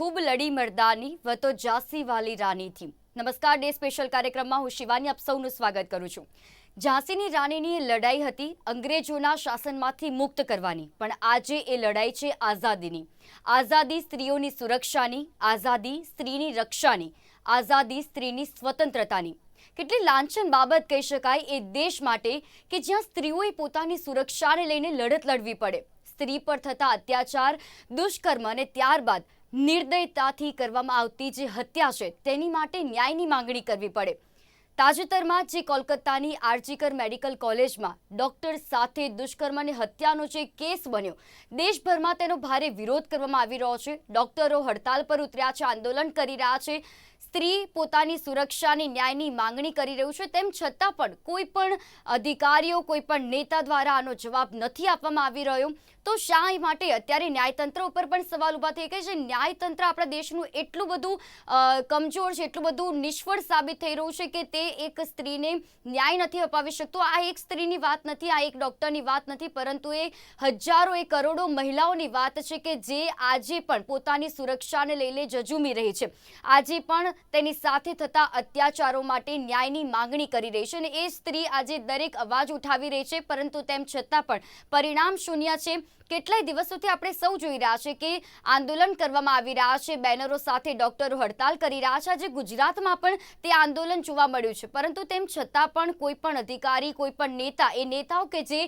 ખૂબ લડી મર્દાની વતો ઝાંસી વાલી રાનીથી નમસ્કાર, ડે સ્પેશિયલ કાર્યક્રમમાં હું શિવાની આપ સૌનું સ્વાગત કરું છું. ઝાંસીની રાણીની લડાઈ હતી અંગ્રેજોના શાસનમાંથી મુક્ત કરવાની, પણ આજે એ લડાઈ છે આઝાદીની. આઝાદી સ્ત્રીઓની સુરક્ષાની, આઝાદી સ્ત્રીની રક્ષાની, આઝાદી સ્ત્રીની સ્વતંત્રતાની. કેટલી લાંછન બાબત કહી શકાય એ દેશ માટે કે જ્યાં સ્ત્રીઓએ પોતાની સુરક્ષાને લઈને લડત લડવી પડે. સ્ત્રી પર થતા અત્યાચાર, દુષ્કર્મ અને ત્યારબાદ નિર્દયતાથી કરવામાં આવતી જે હત્યા છે, તેની માટે ન્યાયની માંગણી કરવી પડે. તાજેતરમાં જે કોલકાતાની આરજીકર મેડિકલ કોલેજમાં ડોક્ટર સાથે દુષ્કર્મ અને હત્યાનો જે કેસ બન્યો, દેશભરમાં તેનો ભારે વિરોધ કરવામાં આવી રહ્યો છે. ડોક્ટરો હડતાલ પર ઉતર્યા છે, આંદોલન કરી રહ્યા છે. સ્ત્રી પોતાની સુરક્ષાની ન્યાયની માંગણી કરી રહ્યું છે, તેમ છતાં પણ કોઈ પણ અધિકારીઓ, કોઈ પણ નેતા દ્વારા આનો જવાબ નથી આપવામાં આવી રહ્યો. તો શા માટે? અત્યારે ન્યાયતંત્ર ઉપર પણ સવાલ ઊભા થઈ ગયા છે. ન્યાયતંત્ર આપણા દેશનું એટલું બધું કમજોર છે, એટલું બધું નિષ્ફળ સાબિત થઈ રહ્યું છે કે તે એક સ્ત્રીને ન્યાય નથી અપાવી શકતો. આ એક સ્ત્રીની વાત નથી, આ એક ડૉક્ટરની વાત નથી, પરંતુ એ હજારો, એ કરોડો મહિલાઓની વાત છે કે જે આજે પણ પોતાની સુરક્ષાને લઈને જજુમી રહી છે. આજે પણ તેની સાથે થતા અત્યાચારો માટે ન્યાયની માંગણી કરી રહી છે અને એ સ્ત્રી આજે દરેક અવાજ ઉઠાવી રહી છે, પરંતુ તેમ છતાં પણ પરિણામ શૂન્ય છે. કેટલાય દિવસોથી આપણે સૌ જોઈ રહ્યા છે કે આંદોલન કરવામાં આવી રહ્યા છે. બેનરો સાથે ડોક્ટરો હડતાલ કરી રહ્યા છે. આજે ગુજરાતમાં પણ તે આંદોલન જોવા મળ્યું છે. પરંતુ તેમ છતાં પણ કોઈ પણ અધિકારી, કોઈ પણ નેતા, એ નેતાઓ કે જે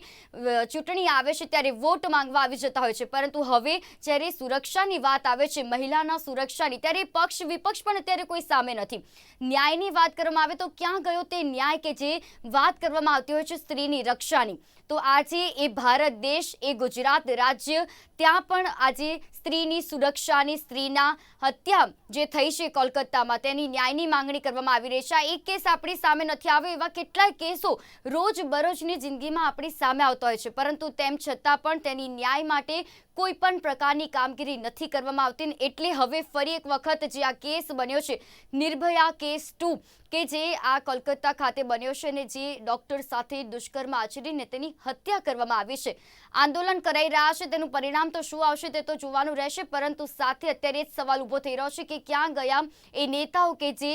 ચૂંટણી આવે છે ત્યારે વોટ માંગવા આવી જતા હોય છે. પરંતુ હવે જ્યારે સુરક્ષાની વાત આવે છે, મહિલાના સુરક્ષાની, ત્યારે પક્ષ, વિપક્ષ પણ અત્યારે કોઈ સામે નથી. ન્યાયની વાત કરવામાં આવે તો ક્યાં ગયો તે ન્યાય કે જે વાત કરવામાં આવતી હોય છે સ્ત્રીની રક્ષાની? તો આજે એ ભારત દેશ, એ ગુજરાત રાજ્ય, ત્યાં પણ આજે સ્ત્રીની સુરક્ષાની સ્ત્રીના હત્યા જે થઈ છે કોલકાતામાં, તેની ન્યાયની માંગણી કરવામાં આવી રહી છે. આ એક કેસ આપણી સામે નથી આવ્યો, એવા કેટલાય કેસો રોજ બરોજની જિંદગીમાં આપણી સામે આવતા હોય છે. પરંતુ તેમ છતાં પણ તેની ન્યાય માટે કોઈ પણ પ્રકારની કામગીરી નથી કરવામાં આવતી ને એટલે હવે ફરી એક વખત જે આ કેસ બન્યો છે, નિર્ભયા કેસ ટુ, કે જે આ કોલકાતા ખાતે બન્યો છે અને જે ડોક્ટર સાથે દુષ્કર્મ આચરીને તેની હત્યા કરવામાં આવી છે. આંદોલન કરાઈ રહ્યા છે, તેનું પરિણામ તો શું આવશે તે તો જોવાનું રહેશે, પરંતુ સાથે અત્યારે જ સવાલ ઊભો થઈ રહ્યો છે કે ક્યાં ગયા એ નેતાઓ કે જે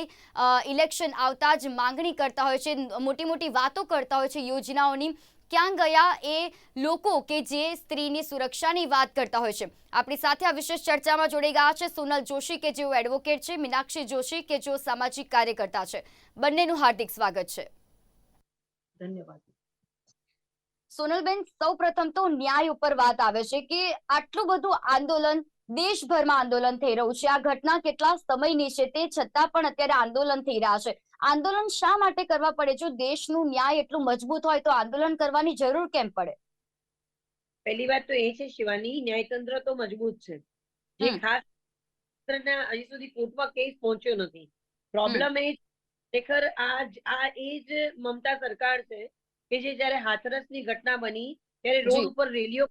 ઇલેક્શન આવતા જ માંગણી કરતા હોય છે, મોટી મોટી વાતો કરતા હોય છે યોજનાઓની ક્યાં ગયા એ લોકો કે જે સ્ત્રીની સુરક્ષાની વાત કરતા હોય છે. આપણી સાથે આ વિશેષ ચર્ચામાં જોડાઈ ગયા છે સોનલ જોશી કે જેઓ એડવોકેટ છે મીનાક્ષી જોશી કે જેઓ સામાજિક કાર્યકર્તા છે. બંનેનું હાર્દિક સ્વાગત છે. ધન્યવાદ. સોનલબેન સૌપ્રથમ તો ન્યાય ઉપર વાત આવે છે કે આટલું બધું આંદોલન દેશભરમાં આંદોલન થઈ રહ્યું છે. આ ઘટના કેટલા સમયની છે તે છતાં પણ અત્યારે આંદોલન થઈ રહ્યા છે. આંદોલન શા માટે કરવા પડે? જો દેશનું ન્યાય એટલું મજબૂત હોય તો આંદોલન કરવાની જરૂર કેમ પડે? પહેલી વાત તો એ છે શિવાની ન્યાયતંત્ર તો મજબૂત છે. જે. ખાસ હજી સુધી કોર્ટમાં કેસ પહોંચ્યો નથી. પ્રોબ્લેમ એ ખરેખર આ આ એ જ મમતા સરકાર છે કે જે જ્યારે હાથરસની ઘટના બની ત્યારે રોડ ઉપર રેલીઓ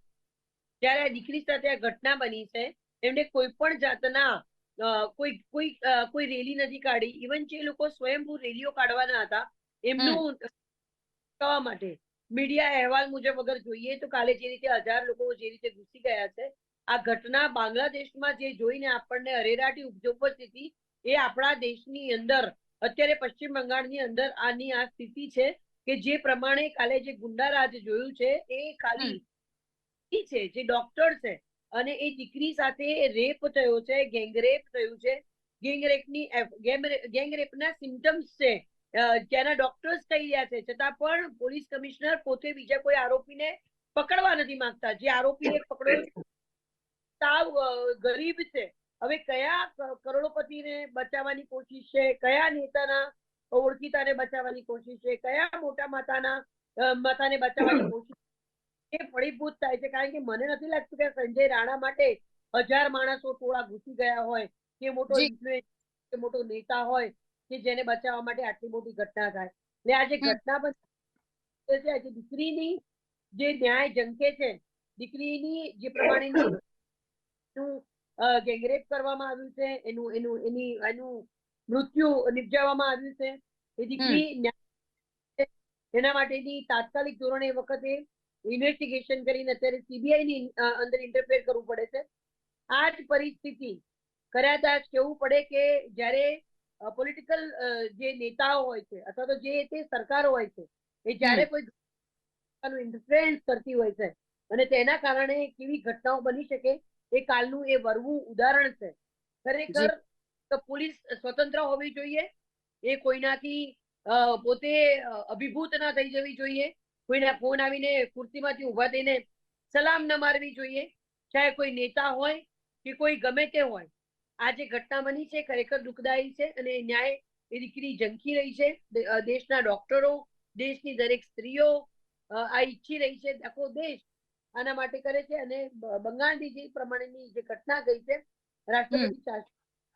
જ્યારે આ દીકરી સાથે આ ઘટના બની છે એમને કોઈ પણ જાતના કોઈ કોઈ કોઈ રેલી નથી કાઢી. ઇવન જે લોકો સ્વયંભૂ રેલીઓ કાઢવાના હતા એમનું અટકાવવા માટે મીડિયા અહેવાલ મુજબ અગર જોઈએ તો કાલે જે રીતે હજાર લોકો જે રીતે ઘૂસી ગયા છે આ ઘટના બાંગ્લાદેશમાં જે જોઈને આપણને અરેરાટી ઉપજતી હતી એ આપણા દેશની અંદર અત્યારે પશ્ચિમ બંગાળની અંદર આની આ સ્થિતિ છે કે જે પ્રમાણે કાલે જે ગુંડારાજ જોયું છે એ ખાલી છે જે ડોક્ટર છે અને એ દીકરી સાથે રેપ થયો છે ગેંગરેપ થયું છે. ગેંગરેપની ગેંગરેપના સિમ્ટમ્સ છે. ત્યાંના ડોક્ટર્સ કહી રહ્યા છે. છતાં પણ પોલીસ કમિશનર પોતે બીજા કોઈ આરોપીને પકડવા નથી માંગતા. જે આરોપીને પકડ્યો છે, સાવ ગરીબ છે. હવે કયા કરોડોપતિને બચાવવાની કોશિશ છે? કયા નેતાના ઓળખીતાને બચાવવાની કોશિશ છે? કયા મોટા માતાના માતાને બચાવવાની કોશિશ એ ફળીભૂત થાય છે. કારણ કે મને નથી લાગતું કે સંજય રાણા માટે હજાર માણસો ટોળા ઘૂસી ગયા હોય કે મોટો. કે મોટો નેતા હોય કે જેને બચાવવા માટે આટલી મોટી ઘટના થાય. એટલે આજે ઘટના પણ છે આજે દીકરીની જે ન્યાય જંકે છે દીકરીની જે પ્રમાણેની ગેંગરેપ કરવામાં આવ્યું છે એનું એનું એની એનું મૃત્યુ નિપજાવવામાં આવ્યું છે. એ દીકરી ન્યાય એના માટેની તાત્કાલિક ધોરણે એ વખતે ઇન્વેસ્ટિગેશન કરીને અત્યારે સીબીઆઈ ની અંદર ઇન્ટરફેર કરવું પડે છે. આ જ પરિસ્થિતિ કર્યા તા કેવું પડે કે જ્યારે પોલિટિકલ જે નેતાઓ હોય છે અથવા તો જે તે સરકાર હોય છે એ જ્યારે કોઈ ઇન્ટરફરન્સ કરતી હોય છે અને તેના કારણે કેવી ઘટનાઓ બની શકે એ કાલનું એ વરવું ઉદાહરણ છે. ખરેખર તો પોલીસ સ્વતંત્ર હોવી જોઈએ એ કોઈનાથી પોતે અભિભૂત ના થઈ જવી જોઈએ. કોઈના ફોન આવીને ખુરશીમાંથી ઊભા થઈને સલામ ન મારવી જોઈએ. ચાહે કોઈ નેતા હોય કે કોઈ ગમે તે હોય. આ જે ઘટના બની છે ખરેખર દુઃખદાયી છે અને ન્યાય એ દીકરી ઝંખી રહી છે. દેશના ડોક્ટરો દેશની દરેક સ્ત્રીઓ આ ઈચ્છી રહી છે. આખો દેશ આના માટે કરે છે અને બંગાળની જે પ્રમાણેની જે ઘટના ગઈ છે રાષ્ટ્રપતિ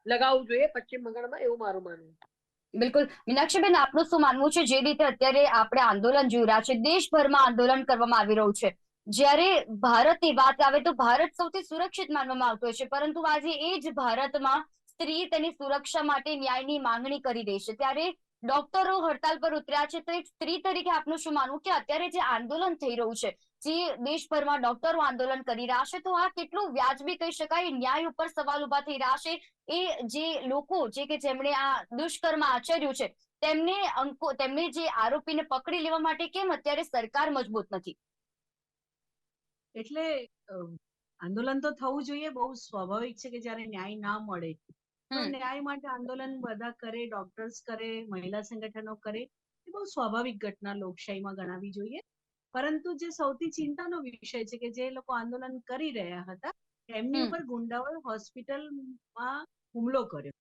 લગાવવું જોઈએ પશ્ચિમ બંગાળમાં એવું મારું માનવું છે. બિલકુલ. મીનાક્ષીબેન, આપનું શું માનવું છે? જે રીતે અત્યારે આપણે આંદોલન જોઈ રહ્યા છે, દેશભરમાં આંદોલન કરવામાં આવી રહ્યું છે. જ્યારે ભારતની વાત આવે તો ભારત સૌથી સુરક્ષિત માનવામાં આવતું છે, પરંતુ આજે એ જ ભારતમાં સ્ત્રી તેની સુરક્ષા માટે ન્યાયની માંગણી કરી રહી છે. ત્યારે ડોક્ટરો હડતાલ પર ઉતર્યા છે, તો એક સ્ત્રી તરીકે આપનું શું માનવું? કે અત્યારે જે આંદોલન થઈ રહ્યું છે, જે દેશભરમાં ડોક્ટરો આંદોલન કરી રહ્યા છે, તો આ કેટલું વ્યાજબી કહી શકાય? ન્યાય ઉપર સવાલ ઊભા થઈ રહ્યા છે. એ જે લોકો જે કે જેમણે આ દુષ્કર્મ આચર્યું છે તેમને અંકો તેમને જે આરોપીને પકડી લેવા માટે કેમ અત્યારે સરકાર મજબૂત નથી? એટલે આંદોલન તો થવું જોઈએ બહુ સ્વાભાવિક છે કે જ્યારે ન્યાય ના મળે તો ન્યાય માટે આંદોલન બધા કરે ડોક્ટર્સ કરે મહિલા સંગઠનો કરે એ બહુ સ્વાભાવિક ઘટના લોકશાહીમાં ગણાવી જોઈએ. પરંતુ જે સૌથી ચિંતાનો વિષય છે કે જે લોકો આંદોલન કરી રહ્યા હતા એમની ઉપર ગુંડાઓ હોસ્પિટલમાં હુમલો કર્યો.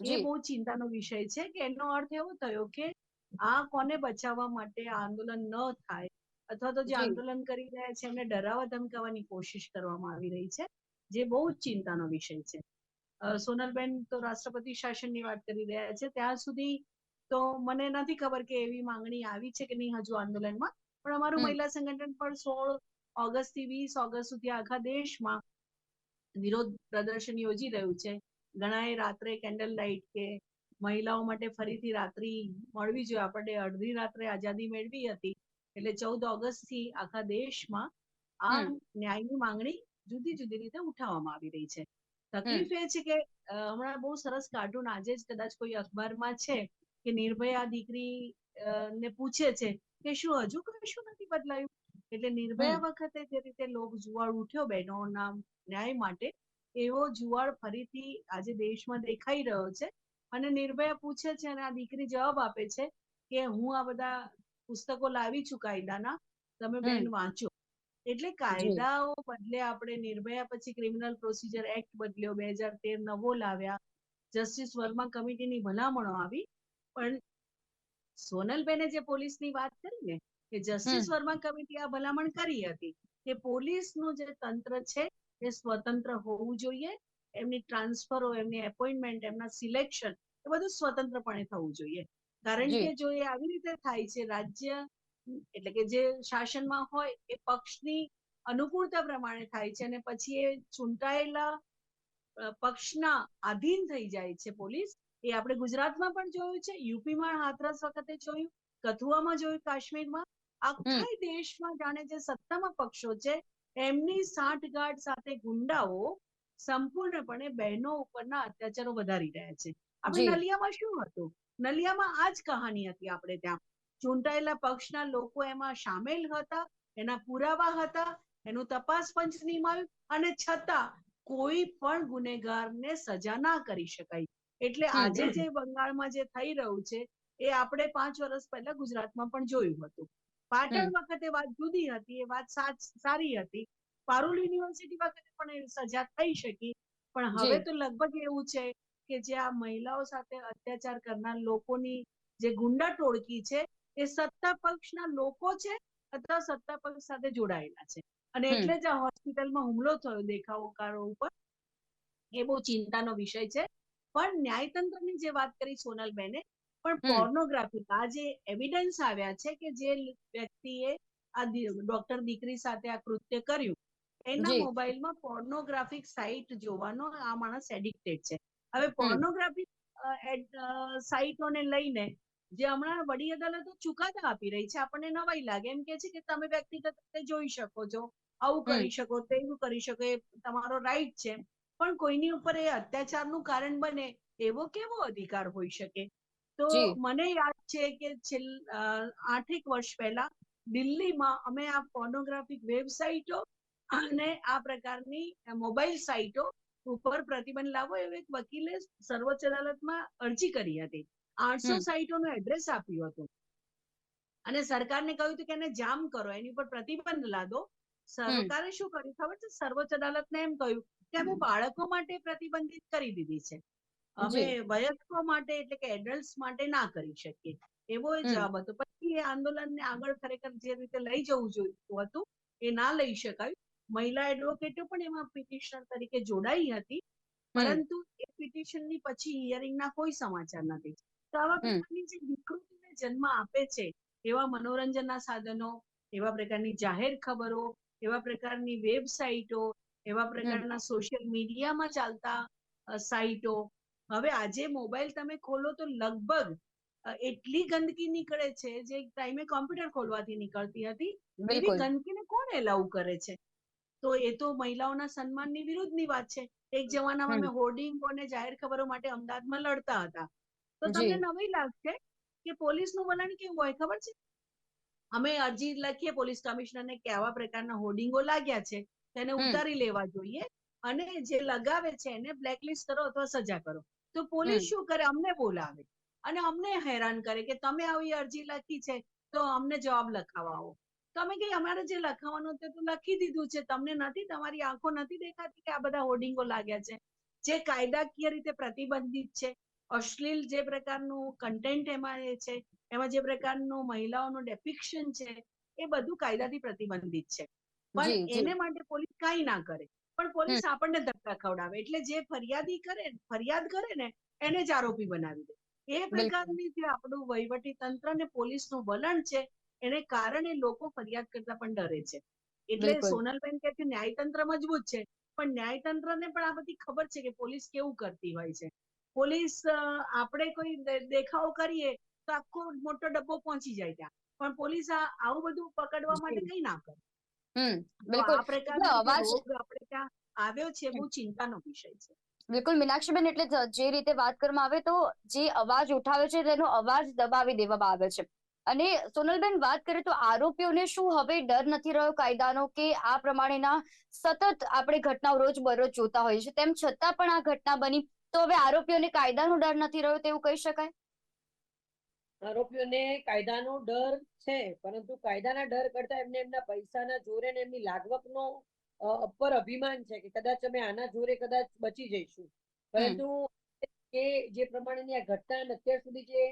એ બહુ ચિંતાનો વિષય છે કે એનો અર્થ એવો થયો કે આ કોને બચાવવા માટે આંદોલન ન થાય અથવા તો જે આંદોલન કરી રહ્યા છે એમને ડરાવવા ધમકાવવાની કોશિશ કરવામાં આવી રહી છે જે બહુ જ ચિંતાનો વિષય છે. સોનલબેન તો રાષ્ટ્રપતિ શાસનની વાત કરી રહ્યા છે ત્યાં સુધી તો મને નથી ખબર કે એવી માંગણી આવી છે કે નહીં હજુ આંદોલનમાં પણ અમારું મહિલા સંગઠન પણ સોળ ઓગસ્ટથી વીસ ઓગસ્ટ સુધી આખા દેશમાં વિરોધ પ્રદર્શન યોજી રહ્યું છે. ઘણાએ રાત્રે કેન્ડલ લાઇટ કે મહિલાઓ માટે ફરીથી રાત્રિ મળવી જોઈએ. આપણે અડધી રાત્રે આઝાદી મેળવી હતી એટલે ચૌદ ઓગસ્ટથી આખા દેશમાં આ ન્યાયની માંગણી જુદી જુદી રીતે ઉઠાવવામાં આવી રહી છે. તકલીફ એ છે કે હમણાં બહુ સરસ કાર્ટૂન આજે જ કદાચ કોઈ અખબારમાં છે કે નિર્ભયા દીકરી ને પૂછે છે કે શું હજુ કશું નથી બદલાયું? એટલે નિર્ભયા વખતે જે રીતે લોક જુવાળ ઉઠ્યો બહેનોના ન્યાય માટે એવો જુવાળ ફરીથી આજે દેશમાં દેખાઈ રહ્યો છે. અને નિર્ભયા પૂછે છે અને આ દીકરી જવાબ આપે છે કે હું આ બધા પુસ્તકો લાવી છું કાયદાના તમે બેન વાંચો. એટલે કાયદાઓ બદલે આપણે નિર્ભયા પછી ક્રિમિનલ પ્રોસિજર એક્ટ બદલ્યો બે હજાર તેર નવો લાવ્યા જસ્ટિસ વર્મા કમિટીની ભલામણો આવી. પણ સોનલબેને જે પોલીસની વાત કરી ને કે જસ્ટિસ વર્મા કમિટી આ ભલામણ કરી હતી કે પોલીસનું જે તંત્ર છે એ સ્વતંત્ર હોવું જોઈએ એમની ટ્રાન્સફરો એમની એપોઇન્ટમેન્ટ એમના સિલેક્શન એ બધું સ્વતંત્રપણે થવું જોઈએ. કારણ કે જો એ આવી રીતે થાય છે રાજ્ય એટલે કે જે શાસનમાં હોય એ પક્ષની અનુકૂળતા પ્રમાણે થાય છે અને પછી એ ચૂંટાયેલા પક્ષના આધીન થઈ જાય છે પોલીસ એ આપણે ગુજરાતમાં પણ જોયું છે યુપીમાં હાથરસ વખતે જોયું કથુઆમાં જોયું કાશ્મીરમાં. આખા દેશમાં જાણે જે સત્તામાં પક્ષો છે એમની સાંઠગાંઠ સાથે ગુંડાઓ સંપૂર્ણપણે બહેનો ઉપરના અત્યાચારો વધારી રહ્યા છે. આપણે નલિયામાં શું હતું? નલિયામાં આ જ કહાની હતી આપણે ત્યાં. ચૂંટાયેલા પક્ષના લોકો એમાં સામેલ હતા એના પુરાવા હતા એનું તપાસ પંચ નિમાયું અને છતાં કોઈ પણ ગુનેગારને સજા ના કરી શકાય. એટલે આજે જે બંગાળમાં જે થઈ રહ્યું છે એ આપણે પાંચ વર્ષ પહેલા ગુજરાતમાં પણ જોયું હતું. પાટણ વખતે વાત જુદી હતી એ વાત સારી હતી. પારુલ યુનિવર્સિટી વખતે પણ એ સજા થઈ શકી. પણ હવે તો લગભગ એવું છે કે જે આ મહિલાઓ સાથે અત્યાચાર કરનાર લોકોની જે ગુંડા ટોળકી છે એ સત્તા પક્ષના લોકો છે અથવા સત્તા પક્ષ સાથે જોડાયેલા છે. અને એટલે જ આ હોસ્પિટલમાં હુમલો થયો દેખાવકારો ઉપર. એ બહુ ચિંતાનો વિષય છે. પણ ન્યાયતંત્રની જે વાત કરી સોનલબેને પણ. પોર્નોગ્રાફી આ જે એવિડન્સ આવ્યા છે કે જે વ્યક્તિએ આ ડોક્ટર દીકરી સાથે આ કૃત્ય કર્યું એના મોબાઈલમાં પોર્નોગ્રાફિક સાઇટ જોવાનો આ માણસ એડિક્ટેડ છે. હવે પોર્નોગ્રાફિક સાઇટોને લઈને જે હમણાં વડી અદાલતો ચુકાદા આપી રહી છે આપણને નવાઈ લાગે. એમ કે છે કે તમે વ્યક્તિગત રીતે જોઈ શકો છો આવું કરી શકો તેવું કરી શકો એ તમારો રાઈટ છે. પણ કોઈની ઉપર એ અત્યાચારનું કારણ બને એવો કેવો અધિકાર હોઈ શકે? તો મને યાદ છે કે આઠેક વર્ષ પહેલા દિલ્હીમાં અમે આ પોર્નોગ્રાફિક વેબસાઇટો અને આ પ્રકારની મોબાઈલ સાઇટો ઉપર પ્રતિબંધ લાવો એવો એક વકીલે સર્વોચ્ચ અદાલતમાં અરજી કરી હતી. આઠસો. સાઇટોનું એડ્રેસ આપ્યું હતું. અને સરકારને કહ્યું હતું કે એને જામ કરો એની ઉપર પ્રતિબંધ લાદો. સરકારે શું કર્યું ખબર છે? સર્વોચ્ચ અદાલતને એમ કહ્યું કે અમે બાળકો માટે પ્રતિબંધિત કરી દીધી છે. અમે વયસ્કો માટે એટલે કે એડલ્ટ માટે ના કરી શકીએ. એવો એ જવાબ હતો. પછી એ આંદોલનને આગળ ખરેખર જે રીતે લઈ જવું જોઈતું હતું એ ના લઈ શકાયું. મહિલા એડવોકેટો પણ એમાં પિટિશનર તરીકે જોડાઈ હતી. પરંતુ એ પિટિશનની પછી હિયરિંગના કોઈ સમાચાર નથી. તો આવા પ્રકારની જે વિકૃતિને જન્મ આપે છે એવા મનોરંજનના સાધનો એવા પ્રકારની જાહેર ખબરો એવા પ્રકારની વેબસાઇટો એવા પ્રકારના સોશિયલ મીડિયામાં ચાલતા સાઇટો હવે આજે મોબાઈલ તમે ખોલો તો લગભગ એટલી ગંદકી નીકળે છે જે ટાઈમે કોમ્પ્યુટર ખોલવાથી નીકળતી હતી. એવી ગંદકીને કોણ એલાઉ કરે છે? તો એ તો મહિલાઓના સન્માનની વિરુદ્ધની વાત છે. એક જમાનામાં. અમે હોર્ડિંગો અને જાહેર ખબરો માટે અમદાવાદમાં લડતા હતા. તો. તમને નવી લાગશે કે પોલીસનું વલણ કેવું હોય ખબર છે? અમે અરજી લખીએ પોલીસ કમિશનરને કે આવા પ્રકારના હોર્ડિંગો લાગ્યા છે તેને ઉતારી લેવા જોઈએ અને જે લગાવે છે એને બ્લેકલિસ્ટ કરો અથવા સજા કરો. તો પોલીસ શું કરે? અમને બોલાવે. અને અમને હેરાન કરે કે તમે આવી અરજી લખી છે તો અમને જવાબ લખાવાઓ. આવો તો અમે કહીએ અમારે જે લખાવાનું તે તો લખી દીધું છે. તમને નથી તમારી આંખો નથી દેખાતી કે આ બધા હોર્ડિંગો લાગ્યા છે? જે કાયદાકીય રીતે પ્રતિબંધિત છે? અશ્લીલ જે પ્રકારનું કન્ટેન્ટ એમાં છે એમાં જે પ્રકારનું મહિલાઓનું ડેપિક્શન છે એ બધું કાયદાથી પ્રતિબંધિત છે. પણ એને માટે પોલીસ કાંઈ ના કરે. પણ પોલીસ આપણને ધક્કા ખવડાવે. એટલે જે ફરિયાદી કરે ફરિયાદ કરે ને એને જ આરોપી બનાવી દે. એ પ્રકારની જે આપણું વહીવટી તંત્ર ને પોલીસનું વલણ છે એને કારણે લોકો ફરિયાદ કરતા પણ ડરે છે. એટલે સોનલબેન કે ન્યાયતંત્ર મજબૂત છે પણ ન્યાયતંત્રને પણ આ બધી ખબર છે કે પોલીસ કેવું કરતી હોય છે. પોલીસ આપણે કોઈ દેખાવો કરીએ તો આખો મોટો ડબ્બો પહોંચી જાય ત્યાં. પણ પોલીસ આ આવું બધું પકડવા માટે કઈ ના કરે. હમ બિલકુલ. અવાજ- આપણે ત્યાં આવ્યો છે બહુ ચિંતાનો વિષય છે. બિલકુલ મીનાક્ષીબેન એટલે જે રીતે વાત કરવામાં આવે તો જે અવાજ ઉઠાવે છે તેનો અવાજ દબાવી દેવામાં આવે છે. અને સોનલબેન વાત કરીએ તો આરોપીઓને શું હવે ડર નથી રહ્યો કાયદાનો કે આ પ્રમાણેના સતત આપણે ઘટનાઓ રોજ બરોજ જોતા હોઈએ છીએ? તેમ છતાં પણ આ ઘટના બની તો હવે આરોપીઓને કાયદાનો ડર નથી રહ્યો તેવું કહી શકાય? આરોપીઓને કાયદાનો ડર છે પરંતુ કાયદાના ડર કરતા એમને એમના પૈસાના જોરે ને એમની લાગવકનો અપર અભિમાન છે કે કદાચ અમે આના જોરે કદાચ બચી જઈશું. પરંતુ કે જે પ્રમાણેની આ ઘટના અત્યાર સુધી જે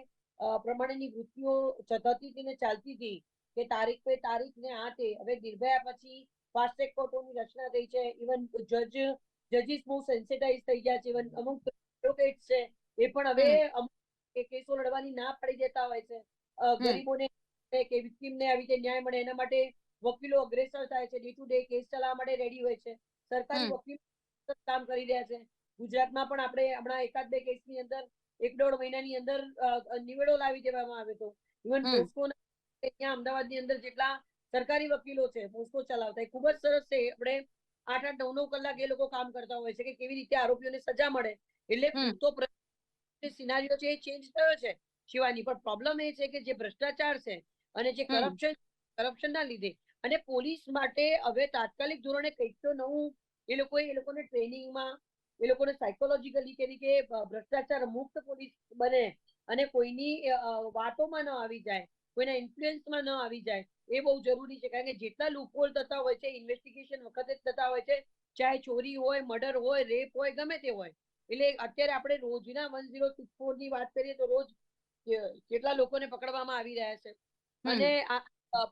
પ્રમાણેની વૃત્તિઓ થતી હતી ને ચાલતી હતી કે તારીખ પે તારીખ ને આ તે હવે નિર્ભયા પછી ફાસ્ટ ટ્રેક કોર્ટોની રચના થઈ છે ઇવન જજ જજીસ બહુ સેન્સિટાઇઝ થઈ ગયા છે ઇવન અમુક એડવોકેટ છે એ પણ હવે અમુક કે કેસો લડવાની ના પાડી દેતા હોય છે. ગરીબોને કે વિક્ટીમને આવી રીતે ન્યાય મળે એના માટે વકીલો અગ્રેસર થાય છે. ડે ટુ ડે કેસ ચલાવવા માટે રેડી હોય છે. સરકારી વકીલ કામ કરી રહ્યા છે. ગુજરાતમાં પણ આપણે હમણાં એકાદ બે કેસની અંદર એક દોઢ મહિનાની અંદર નિવેડો લાવી દેવામાં આવ્યો હતો. ઇવન પોસ્કો ત્યાં અમદાવાદની અંદર જેટલા સરકારી વકીલો છે પોસ્કો ચલાવતા એ ખૂબ જ સરસ છે. આપણે આઠ આઠ નવ નવ કલાક એ લોકો કામ કરતા હોય છે કે કેવી રીતે આરોપીઓને સજા મળે. એટલે હમ. સિનારીઓ છે એ ચેન્જ થયો છે. શિવાની પણ પ્રોબ્લેમ એ છે કે જે ભ્રષ્ટાચાર છે અને જે. કરપ્શન કરપ્શનના લીધે. અને પોલીસ માટે હવે તાત્કાલિક ધોરણે કંઈક તો નવું એ લોકોએ એ લોકોને ટ્રેનિંગમાં એ લોકોને સાયકોલોજીકલી કે રીતે ભ્રષ્ટાચાર મુક્ત પોલીસ બને અને કોઈની વાતોમાં ન આવી જાય કોઈના ઇન્ફ્લુઅન્સમાં ન આવી જાય એ બહુ જરૂરી છે. કારણ કે જેટલા લૂપહોલ થતા હોય છે ઇન્વેસ્ટિગેશન વખતે જ થતા હોય છે ચાહે ચોરી હોય મર્ડર હોય રેપ હોય ગમે તે હોય એટલે અત્યારે આપણે રોજના વન ઝીરો સિક્સ ફોરની વાત કરીએ તો રોજ કેટલા લોકોને પકડવામાં આવી રહ્યા છે. અને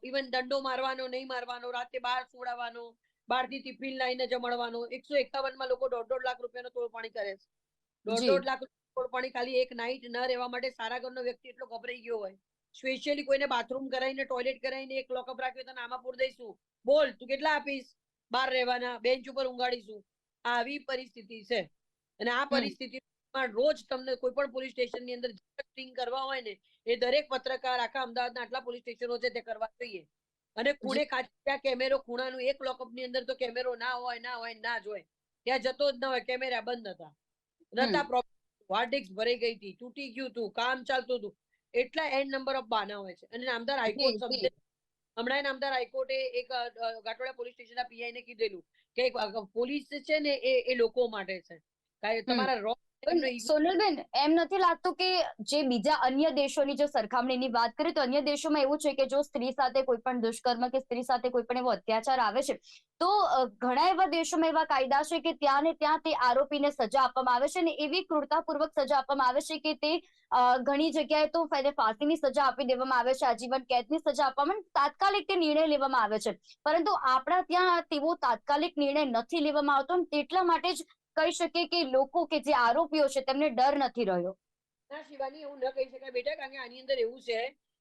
ઇવન દંડો મારવાનો નહીં મારવાનો રાતે બહાર છોડાવવાનો બારથી ટિફિન લાઈને જમણવાનો એકસો એકાવનમાં લોકો દોઢ દોઢ લાખ રૂપિયાનો તોડપાણી કરે છે. દોઢ દોઢ લાખ તોડપાણી ખાલી એક નાઈટ ન રહેવા માટે સારા ઘરનો વ્યક્તિ એટલો ગભરાઈ ગયો હોય. સ્પેશિયલી કોઈને બાથરૂમ કરાવીને ટોયલેટ કરાવીને એક લોકઅપ રાખ્યો તો આમાં પૂર દઈશું. બોલ તું કેટલા આપીશ? બહાર રહેવાના બેન્ચ ઉપર ઊંઘાડીશું. આવી પરિસ્થિતિ છે. અને આ પરિસ્થિતિમાં રોજ તમને કોઈ પણ પોલીસ સ્ટેશનની અંદર સ્ટિંગ કરવા હોય ને એ દરેક પત્રકાર આખા અમદાવાદના આટલા પોલીસ સ્ટેશનો છે તે કરવા જોઈએ. અને ખૂણે ખાચા કેમેરો ખૂણાનું એક લોકઅપની અંદર તો કેમેરો ના હોય ના હોય ના જ હોય. ત્યાં જતો જ ના હોય કેમેરા બંધ હતા નતા પ્રોબ્લેમ હાર્ડ ભરાઈ ગઈ હતી તૂટી ગયું હતું કામ ચાલતું હતું. એટલા એન્ડ નંબર ઓફ બાના હોય છે. અને નામદાર હાઈકોર્ટ સમજે. હમણાં નામદાર હાઈકોર્ટે એક ગાટોડા પોલીસ સ્ટેશનના પીઆઈ ને કીધેલું કે પોલીસ છે ને એ એ લોકો માટે છે. તમારા સોનલબેન એમ નથી લાગતું કે જે બીજા અન્ય દેશોની જો સરખામણીની વાત કરીએ તો અન્ય દેશોમાં એવું છે કે જો સ્ત્રી સાથે કોઈ પણ દુષ્કર્મ કે સ્ત્રી સાથે કોઈ પણ એવો અત્યાચાર આવે છે તો ઘણા એવા દેશોમાં એવા કાયદા છે કે ત્યાં ને ત્યાં તે આરોપીને સજા આપવામાં આવે છે અને એવી ક્રૂરતાપૂર્વક સજા આપવામાં આવે છે કે તે ઘણી જગ્યાએ તો એને ફાંસીની સજા આપી દેવામાં આવે છે આજીવન કેદની સજા આપવામાં તાત્કાલિક તે નિર્ણય લેવામાં આવે છે. પરંતુ આપણા ત્યાં તેવો તાત્કાલિક નિર્ણય નથી લેવામાં આવતો એટલા તેટલા માટે જ કહી શકીએ કે લોકો કે જે આરોપીઓ છે તેમને ડર નથી રહ્યો. ના શિવાની એવું ન કહી શકાય બેટા કારણ કે આની અંદર એવું છે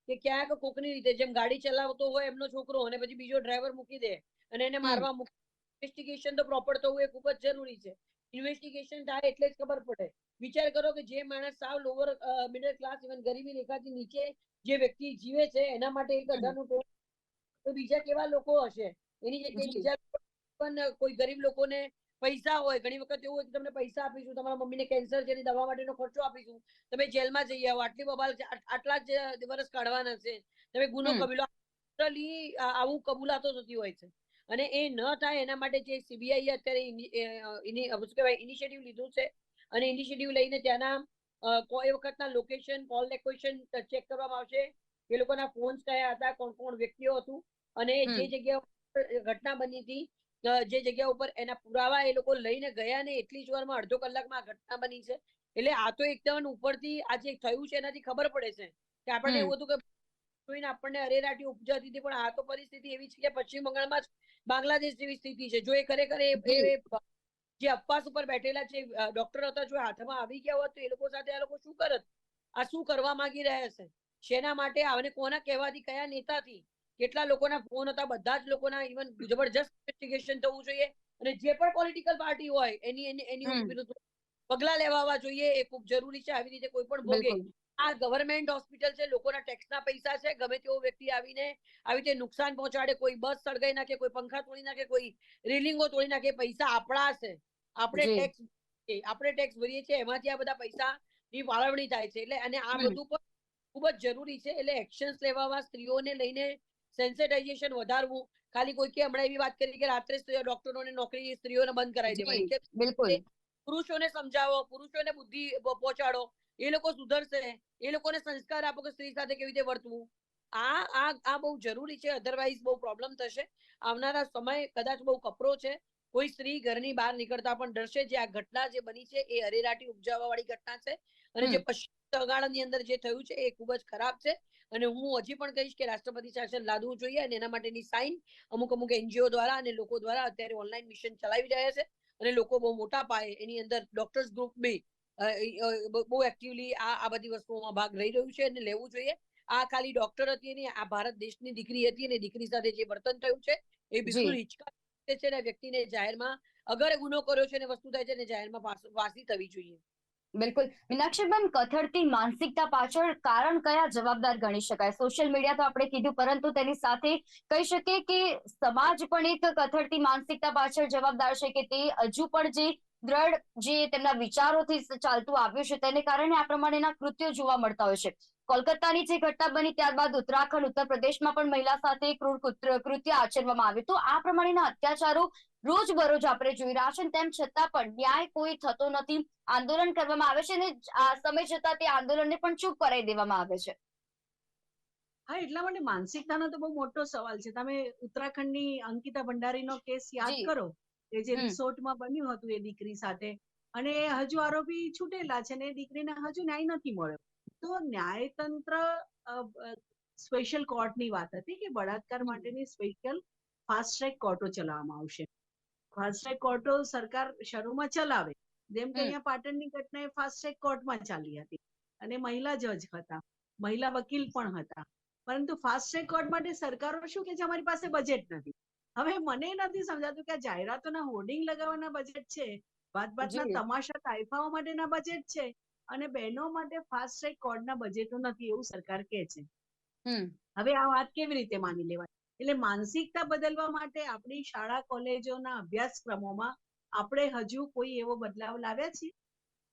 કે ક્યાંક કોકની રીતે જેમ ગાડી ચલાવતો હોય એમનો છોકરો અને પછી બીજો ડ્રાઈવર મૂકી દે અને એને મારવા મૂકી. ઇન્વેસ્ટિગેશન તો પ્રોપર થવું એ ખૂબ જ જરૂરી છે. ઇન્વેસ્ટિગેશન થાય એટલે જ ખબર પડે. વિચાર કરો કે જે માણસ સાવ લોઅર મિડલ ક્લાસ ઇવન ગરીબી રેખાથી નીચે જે વ્યક્તિ જીવે છે એના માટે એક. હજારનું તો બીજા કેવા લોકો હશે? એની જગ્યાએ બીજા પણ કોઈ ગરીબ લોકોને પૈસા હોય ઘણી વખત એવું હોય કે તમને પૈસા આપીશું તમારા મમ્મીને કેન્સર છે એની દવા માટેનો ખર્ચો આપીશું તમે જેલમાં જઈ આવો આટલી બબાલ આટલા જ વર્ષ કાઢવાના છે તમે ગુનો કબીલો આવું કબૂલાતો થતી હોય છે. અને એ ન થાય એના માટે જે સીબીઆઈ અત્યારે શું કહેવાય ઇનિશિયેટિવ લીધું છે અને ઇનિશિયેટિવ લઈને ત્યાંના કોઈ વખતના લોકેશન કોલ લોકેશન ચેક કરવામાં આવશે. એ લોકોના ફોન્સ કયા હતા કોણ કોણ વ્યક્તિઓ હતું અને. જે જગ્યા ઘટના બની હતી જે જગ્યા ઉપર એના પુરાવા એ લોકો લઈને ગયા ને એટલી જ વારમાં અડધો કલાકમાં ઘટના બની છે. એટલે આ તો એકદમ ઉપરથી આ જે થયું છે એનાથી ખબર પડે છે કે આપણને એવું હતું કે જોઈને આપણને અરેરાટી ઉપજાતી હતી પણ આ તો પરિસ્થિતિ એવી છે કે પશ્ચિમ બંગાળમાં બાંગ્લાદેશ જેવી સ્થિતિ છે. જો એ ખરેખર એ- જી. અપવાસ ઉપર બેઠેલા છે ડોક્ટર હતા જો હાથમાં આવી ગયા હોત તો એ લોકો સાથે આ લોકો શું કરત? આ શું કરવા માંગી રહ્યા છે શેના માટે અને કોના કહેવાથી કયા નેતાથી? કેટલા લોકોના ફોન હતા બધા જ લોકોના ઇવન જબરજસ્ત ઇન્વેસ્ટિગેશન થવું જોઈએ. અને જે પણ પોલિટિકલ પાર્ટી હોય એની એની એની વિરુદ્ધ પગલા લેવા જોઈએ એ ખૂબ જરૂરી છે આવી રીતે કોઈ પણ ભોગે. આ ગવર્મેન્ટ હોસ્પિટલ છે લોકોના ટેક્સના પૈસા છે ગમે તેવો વ્યક્તિ આવીને આવી રીતે નુકસાન પહોંચાડે કોઈ બસ સળગાઈ નાખે કોઈ પંખા તોડી નાખે કોઈ રેલિંગો તોડી નાખે પૈસા આપણા છે. આપણે ટેક્સ આપણે ટેક્સ ભરીએ છીએ એમાંથી આ બધા પૈસા ની ફાળવણી થાય છે. એટલે અને આ બધું પણ ખૂબ જ જરૂરી છે. એટલે એક્શન્સ લેવામાં સ્ત્રીઓને લઈને સેન્સિટાઇઝેશન વધારવું. ખાલી કોઈ કે હમણાં એવી વાત કરી કે રાત્રે સ્ત્રીઓ- ડોક્ટરોને નોકરી સ્ત્રીઓને બંધ કરાવી દેવાની બિલકુલ. પુરુષોને સમજાવો પુરુષોને બુદ્ધિ પહોંચાડો. એ લોકો સુધરશે. એ લોકોને સંસ્કાર આપો કે સ્ત્રી સાથે કેવી રીતે વર્તવું. આ આ આ બહુ જરૂરી છે. અધરવાઇઝ બહુ પ્રોબ્લેમ થશે. આવનારા સમય કદાચ બહુ કપરો છે. કોઈ સ્ત્રી ઘરની બહાર નીકળતા પણ ડરશે જે આ ઘટના જે બની છે એ અરેરાટી ઉપજાવવા વાળી ઘટના છે. અને જે પશ્ચિમ બંગાળની અંદર જે થયું છે એ ખૂબ જ ખરાબ છે. અને હું હજી પણ કહીશ કે રાષ્ટ્રપતિ શાસન લાદવું જોઈએ અને એના માટેની સાઇન અમુક અમુક એનજીઓ દ્વારા અને લોકો દ્વારા અત્યારે ઓનલાઈન મિશન ચલાવી રહ્યા છે. અને લોકો બહુ મોટા પાયે એની અંદર ડોક્ટર્સ ગ્રુપ બી બહુ- એક્ટિવલી આ આ બધી વસ્તુઓમાં ભાગ લઈ રહ્યું છે અને લેવું જોઈએ. આ ખાલી ડોક્ટર હતી ને આ ભારત દેશની દીકરી હતી અને દીકરી સાથે જે વર્તન થયું છે એ બિલકુલ જી. હિચકા છે ને વ્યક્તિને જાહેરમાં અગર ગુનો કર્યો છે ને વસ્તુ થાય છે ને જાહેરમાં ફાંસી થવી જોઈએ. બિલકુલ. મીનાક્ષીબેન કથળતી માનસિકતા પાછળ કારણ કયા જવાબદાર ગણી શકાય? સોશિયલ મીડિયા તો આપણે કીધું, પરંતુ તેની સાથે કહી શકીએ કે સમાજ પણ એક કથળતી માનસિકતા પાછળ જવાબદાર છે કે તે હજુ પણ જે દ્રઢ જે તેમના વિચારોથી ચાલતું આવ્યું છે, તેને કારણે આ પ્રમાણેના કૃત્યો જોવા મળતા હોય છે. કોલકાતાની જે ઘટના બની ત્યારબાદ ઉત્તરાખંડ ઉત્તર પ્રદેશમાં પણ મહિલા સાથે ક્રૂર કૃત્ય આચરવામાં આવ્યું તો આ પ્રમાણેના અત્યાચારો રોજ બરોજ આપણે જોઈ રહ્યા છે તેમ છતાં પણ ન્યાય કોઈ થતો નથી. આંદોલન કરવામાં આવે છે અને સમય જતા તે આંદોલનને પણ ચૂપ કરાવી દેવામાં આવે છે. હા એટલા માટે માનસિકતાનો તો બહુ મોટો સવાલ છે. તમે ઉત્તરાખંડની અંકિતા ભંડારીનો કેસ યાદ કરો? કે જે. રિસોર્ટમાં બન્યું હતું એ દીકરી સાથે. અને હજુ આરોપી છૂટેલા છે ને એ દીકરીને હજુ ન્યાય નથી મળ્યો. તો ન્યાયતંત્ર સ્પેશિયલ કોર્ટની વાત હતી કે બળાત્કાર માટેની સ્પેશિયલ ફાસ્ટ ટ્રેક કોર્ટો ચલાવવામાં આવશે. ફાસ્ટ ટ્રેક કોર્ટો સરકાર શરૂમાં ચલાવે. જેમ કે અહીંયા પાટણની ઘટના એ ફાસ્ટ ટ્રેક કોર્ટમાં ચાલી હતી. અને મહિલા જજ હતા. મહિલા વકીલ પણ હતા. પરંતુ ફાસ્ટ ટ્રેક કોર્ટ માટે સરકારો શું કે છે? અમારી પાસે બજેટ નથી. હવે મને નથી સમજાતું કે આ જાહેરાતોના હોર્ડિંગ લગાવવાના બજેટ છે. વાત વાતના તમાશા તાઇફાઓ માટેના બજેટ છે. અને બહેનો માટે ફાસ્ટ ટ્રેક કોર્ડના બજેટો નથી એવું સરકાર કહે છે. હવે આ વાત કેવી રીતે માની લેવાય? એટલે માનસિકતા બદલવા માટે આપણી શાળા કોલેજોના અભ્યાસક્રમોમાં આપણે હજુ કોઈ એવો બદલાવ લાવ્યા છીએ?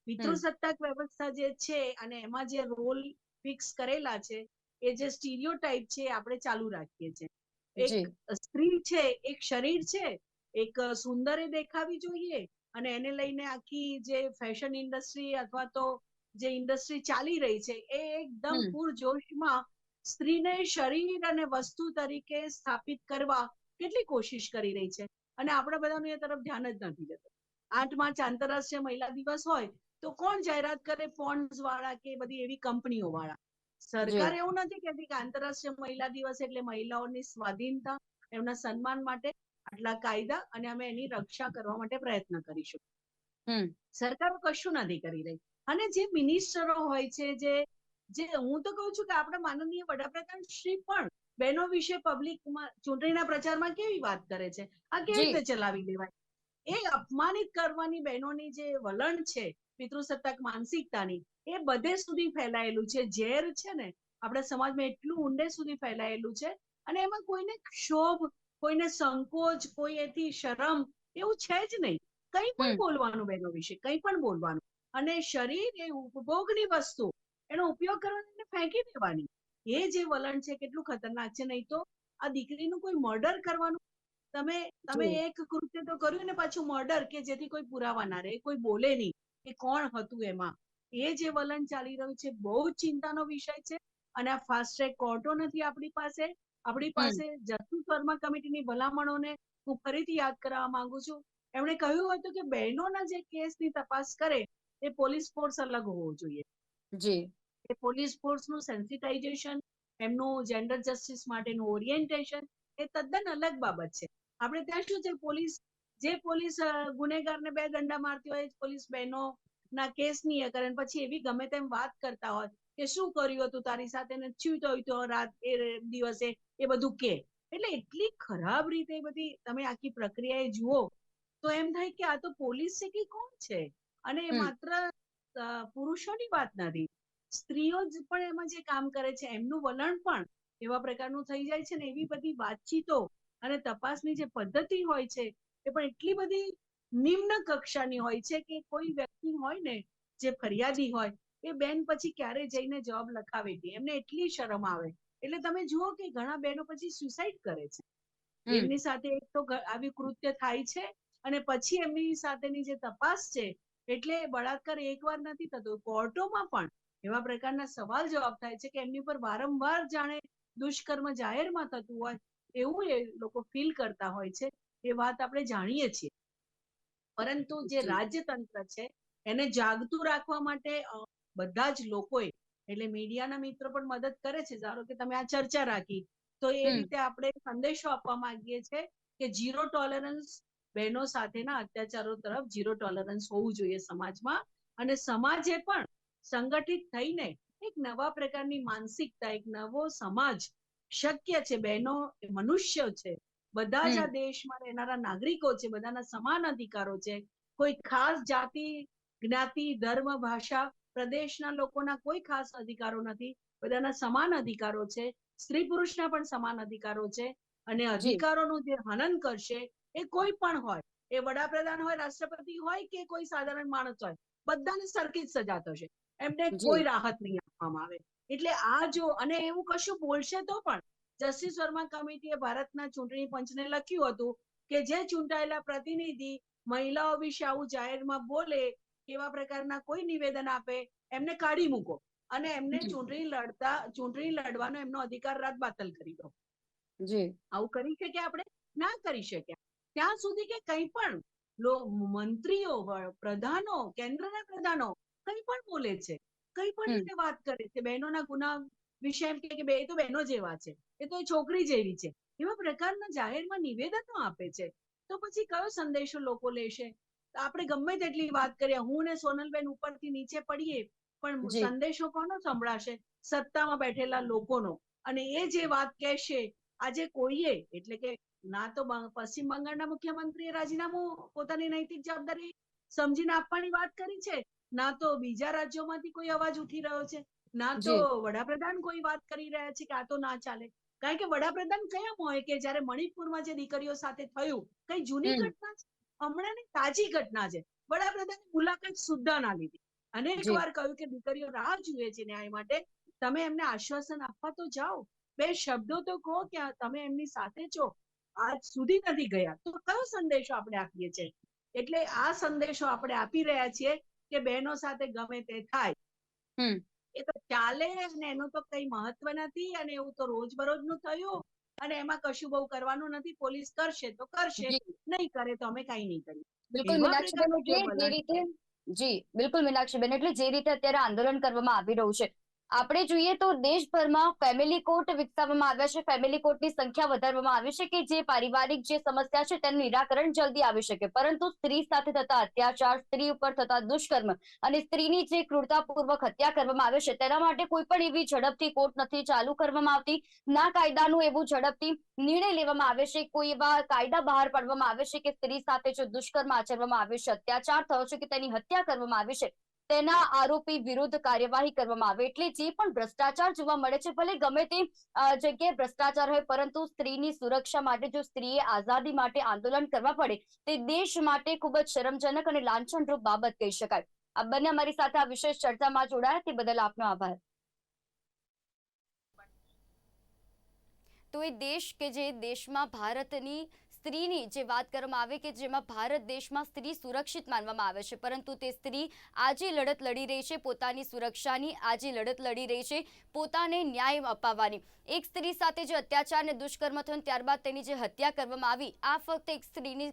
પિતૃસત્તાક વ્યવસ્થા જે છે અને એમાં જે રોલ ફિક્સ કરેલા છે એ જે સ્ટીરિયોટાઇપ છે આપણે ચાલુ રાખીએ છીએ. એક સ્ત્રી છે એક શરીર છે એક સુંદરે દેખાવી જોઈએ અને એને લઈને આખી જે ફેશન ઇન્ડસ્ટ્રી અથવા તો જે ઇન્ડસ્ટ્રી ચાલી રહી છે એ એકદમ. પૂરજોશમાં સ્ત્રીને શરીર અને વસ્તુ તરીકે સ્થાપિત કરવા કેટલી કોશિશ કરી રહી છે. અને આપણે બધાનું એ તરફ ધ્યાન જ નથી જતું. આઠ માર્ચ આંતરરાષ્ટ્રીય મહિલા દિવસ હોય તો કોણ જાહેરાત કરે પોન્ડ્સ વાળા કે બધી એવી કંપનીઓ વાળા? સરકાર એવું નથી કહેતી કે આંતરરાષ્ટ્રીય મહિલા દિવસ એટલે મહિલાઓની સ્વાધીનતા એમના સન્માન માટે આટલા કાયદા અને અમે એની રક્ષા કરવા માટે પ્રયત્ન કરીશું. સરકારો કશું નથી કરી રહી. અને જે મિનિસ્ટરો હોય છે જે જે હું તો કહું છું કે આપણા માનનીય વડાપ્રધાન શ્રી પણ બહેનો વિશે પબ્લિકમાં ચૂંટણીના પ્રચારમાં કેવી વાત કરે છે? આ કેવી રીતે ચલાવી લેવાય? એ અપમાનિત કરવાની બહેનોની જે વલણ છે પિતૃસત્તાક માનસિકતાની એ બધે સુધી ફેલાયેલું છે. ઝેર છે ને આપણા સમાજમાં એટલું ઊંડે સુધી ફેલાયેલું છે. અને એમાં કોઈને ક્ષોભ કોઈને સંકોચ કોઈ એથી શરમ એવું છે જ નહીં. કંઈ પણ બોલવાનું બેનો વિશે કંઈ પણ બોલવાનું. અને શરીર એ ઉપભોગની વસ્તુ. એનો ઉપયોગ કરવાનો ફેંકી દેવાની. એ જે વલણ છે કેટલું ખતરનાક છે નહીં તો આ દીકરીનું કોઈ મર્ડર કરવાનું. તમે તમે એક કૃત્ય તો કર્યું ને પાછું મર્ડર કે જેથી કોઈ પુરાવા ના રહે કોઈ બોલે નહીં કે કોણ હતું એમાં. એ જે વલણ ચાલી રહ્યું છે બહુ જ ચિંતાનો વિષય છે. અને આ ફાસ્ટ ટ્રેક કોર્ટો નથી આપણી પાસે. આપણી પાસે જસ્ટિસ વર્મા કમિટીની ભલામણોને હું ફરીથી યાદ કરાવવા માંગુ છું. એમણે કહ્યું હતું કે બહેનોના જે કેસની તપાસ કરે એ પોલીસ ફોર્સ અલગ હોવો જોઈએ. જી. એ પોલીસ ફોર્સનું સેન્સિટાઇઝેશન એમનું જેન્ડર જસ્ટિસ માટેનું ઓરિએન્ટેશન એ તદ્દન અલગ બાબત છે. આપણે ત્યાં શું છે પોલીસ જે પોલીસ ગુનેગારને બે દંડા મારતી હોય પોલીસ બહેનો ના કેસ નહીં કરે પછી એવી ગમે તેમ વાત કરતા હોય કે શું કર્યું હતું તારી સાથે ને શું થયું તો રાત એ દિવસે એ બધું કે. એટલે એટલી ખરાબ રીતે બધી તમે આખી પ્રક્રિયા એ જુઓ તો એમ થાય કે આ તો પોલીસ છે કે કોણ છે? અને એ માત્ર પુરુષોની વાત નથી. સ્ત્રીઓ જ પણ એમાં જે કામ કરે છે એમનું વલણ પણ એવા પ્રકારનું થઈ જાય છે ને એવી બધી વાતચીતો અને તપાસની જે પદ્ધતિ હોય છે એ પણ એટલી બધી નિમ્ન કક્ષાની હોય છે કે કોઈ વ્યક્તિ હોય ને જે ફરિયાદી હોય એ બેન પછી ક્યારે જઈને જોબ લખાવે હતી એમને એટલી શરમ આવે. એટલે તમે જુઓ કે ઘણા બહેનો પછી સુસાઇડ કરે છે. એમની સાથે એક તો આવી કૃત્ય થાય છે અને પછી એમની સાથેની જે તપાસ છે એટલે બળાત્કાર એકવાર નથી થતો કોર્ટોમાં પણ એવા પ્રકારના સવાલ જવાબ થાય છે કે એમની પર વારંવાર જાણે દુષ્કર્મ જાહેરમાં થતું હોય એવું એ લોકો ફીલ કરતા હોય છે એ વાત આપણે જાણીએ છીએ. પરંતુ જે રાજ્યતંત્ર છે એને જાગતું રાખવા માટે બધા જ લોકોએ એટલે મીડિયાના મિત્રો પણ મદદ કરે છે. ધારો કે તમે આ ચર્ચા રાખી તો એ રીતે આપણે સંદેશો આપવા માંગીએ છીએ કે ઝીરો ટોલરન્સ બહેનો સાથેના અત્યાચારો તરફ ઝીરો ટોલરન્સ હોવું જોઈએ સમાજમાં. અને સમાજે પણ સંગઠિત થઈને એક નવા પ્રકારની માનસિકતા એક નવો સમાજ શક્ય છે. બહેનો મનુષ્ય છે. બધા જ આ દેશમાં રહેનારા નાગરિકો છે. બધાના સમાન અધિકારો છે. કોઈ ખાસ જાતિ જ્ઞાતિ ધર્મ ભાષા પ્રદેશના લોકોના કોઈ ખાસ અધિકારો નથી. બધાના સમાન અધિકારો છે. સ્ત્રી પુરુષના પણ સમાન અધિકારો છે. અને અધિકારોનું જે હનન કરશે એ કોઈ પણ હોય એ વડાપ્રધાન હોય રાષ્ટ્રપતિ હોય કે કોઈ સાધારણ માણસ હોય બધાને સરખી જ સજા થશે. એમને કોઈ રાહત નહીં આપવામાં આવે. એટલે આ જો અને એવું કશું બોલશે તો પણ જસ્ટિસ વર્મા કમિટીએ ભારતના ચૂંટણી પંચને લખ્યું હતું કે જે ચૂંટાયેલા પ્રતિનિધિ મહિલાઓ વિશે આવું જાહેરમાં બોલે એવા પ્રકારના કોઈ નિવેદન આપે એમને કાઢી મૂકો. અને એમને ચૂંટણી લડતા ચૂંટણી લડવાનો એમનો અધિકાર રદ બાતલ કરી દો. જી. આવું કરી શકે આપણે? ના કરી શક્યા ત્યાં સુધી કે કંઈ પણ મંત્રીઓ પ્રધાનો કેન્દ્રના પ્રધાનો કંઈ પણ બોલે છે કંઈ પણ. રીતે વાત કરે છે બહેનોના ગુના વિશે એમ કે બે તો બહેનો જેવા છે એ તો એ છોકરી જેવી છે. એવા પ્રકારના જાહેરમાં નિવેદનો આપે છે. તો પછી કયો સંદેશો લોકો લેશે? આપણે ગમે તેટલી વાત કરીએ હું ને સોનલબેન ઉપરથી નીચે પડીએ પણ સંદેશો કોનો સંભળાશે? સત્તામાં બેઠેલા લોકોનો. અને એ જે વાત કહેશે આજે કોઈએ એટલે કે ના તો પશ્ચિમ બંગાળના મુખ્યમંત્રીએ રાજીનામું પોતાની નૈતિક જવાબદારી સમજીને આપવાની વાત કરી છે? ના તો બીજા રાજ્યોમાંથી કોઈ અવાજ ઉઠી રહ્યો છે? ના તો વડાપ્રધાન કોઈ વાત કરી રહ્યા છે કે આ તો ના ચાલે? કારણ કે વડાપ્રધાન કયા હોય કે જયારે મણિપુરમાં જે દીકરીઓ સાથે થયું કઈ જૂની ઘટના છે? હમણાંની તાજી ઘટના છે. વડાપ્રધાને મુલાકાત સુદ્ધા ના લીધી. અનેક. વાર કહ્યું કે દીકરીઓ રાહ જુએ છે ન્યાય માટે. તમે એમને આશ્વાસન આપવા તો જાઓ. બે શબ્દો તો કહો કે તમે એમની સાથે છો. આજ સુધી નથી ગયા. તો કયો સંદેશો આપણે આપીએ છીએ? એટલે આ સંદેશો આપણે આપી રહ્યા છીએ કે બહેનો સાથે ગમે તે થાય. એ તો ચાલે અને એનું તો કઈ મહત્વ નથી અને એવું તો રોજબરોજનું થયું. અને એમાં કશું બહુ કરવાનું નથી પોલીસ કરશે તો કરશે નહીં કરે તો અમે કઈ નહીં કરીએ. બિલકુલ મીનાક્ષીબેન એટલે જે રીતે જી બિલકુલ મીનાક્ષીબેન એટલે જે રીતે અત્યારે આંદોલન કરવામાં આવી રહ્યું છે આપણે જોઈએ તો દેશભરમાં ફેમિલી કોર્ટ વિકસાવવામાં આવ્યા છે. ફેમિલી કોર્ટની સંખ્યા વધારવામાં આવી છે કે જે પારિવારિક જે સમસ્યા છે તેનું નિરાકરણ જલ્દી આવી શકે. પરંતુ સ્ત્રી સાથે થતા અત્યાચાર, સ્ત્રી ઉપર થતા દુષ્કર્મ અને સ્ત્રીની જે ક્રૂરતાપૂર્વક હત્યા કરવામાં આવે છે તેના માટે કોઈ પણ એવી ઝડપથી કોર્ટ નથી ચાલુ કરવામાં આવતી. ના કાયદાનું એવું ઝડપથી નિર્ણય લેવામાં આવે છે. કોઈ એવા કાયદા બહાર પાડવામાં આવે છે કે સ્ત્રી સાથે જો દુષ્કર્મ આચરવામાં આવે છે, અત્યાચાર થયો છે કે તેની હત્યા કરવામાં આવી છે તેના આરોપી વિરુદ્ધ કાર્યવાહી કરવામાં આવે. એટલે જે પણ ભ્રષ્ટાચાર જોવા મળે છે, ભલે ગમે તે જગ્યાએ ભ્રષ્ટાચાર હોય, પરંતુ સ્ત્રીની સુરક્ષા માટે જો સ્ત્રીએ આઝાદી માટે આંદોલન કરવા પડે, તે દેશ માટે ખૂબ જ શરમજનક અને લાંછનરૂપ બાબત કહી શકાય. આ બંને અમારી સાથે આ વિશેષ ચર્ચામાં જોડાયા. તે બદલ આપનો આભાર. તો એ દેશ કે જે દેશમાં ભારતની સ્ત્રીની જે વાત કરવામાં આવે કે જેમાં ભારત દેશમાં સ્ત્રી સુરક્ષિત માનવામાં આવે છે, પરંતુ તે સ્ત્રી આજે લડત લડી રહી છે, પોતાની સુરક્ષાની આજે લડત લડી રહી છે, પોતાને ન્યાય અપાવવાની. એક સ્ત્રી સાથે જે અત્યાચાર અને દુષ્કર્મ થયો ત્યારબાદ તેની જે હત્યા કરવામાં આવી, આ ફક્ત એક સ્ત્રીની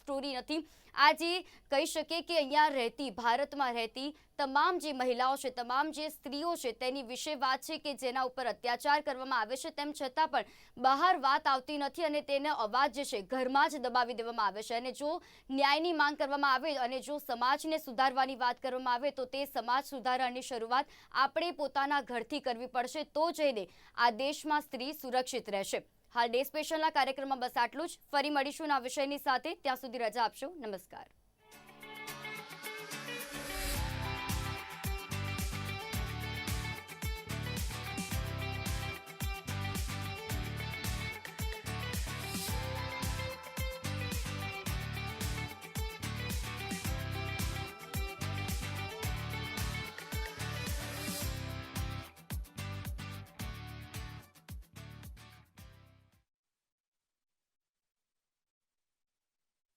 સ્ટોરી નથી. આજે કહી શકીએ કે અહીંયા રહેતી, ભારતમાં રહેતી તમામ જે મહિલાઓ છે, તમામ જે સ્ત્રીઓ છે, તેની વિશે વાત છે કે જેના ઉપર અત્યાચાર કરવામાં આવે છે, તેમ છતાં પણ બહાર વાત આવતી નથી અને તેનો અવાજ જે છે, ઘરમાં જ દબાવી દેવામાં આવે છે. અને જો ન્યાયની માંગ કરવામાં આવે અને જો સમાજને સુધારવાની વાત કરવામાં આવે, તો તે સમાજ સુધારાની શરૂઆત આપણે પોતાના ઘરથી કરવી પડશે. તો જઈને આ દેશમાં સ્ત્રી સુરક્ષિત રહેશે. હાલ ડે સ્પેશિયલના કાર્યક્રમમાં બસ આટલું જ. ફરી મળીશું આ વિષયની સાથે. ત્યાં સુધી રજા આપશો. નમસ્કાર.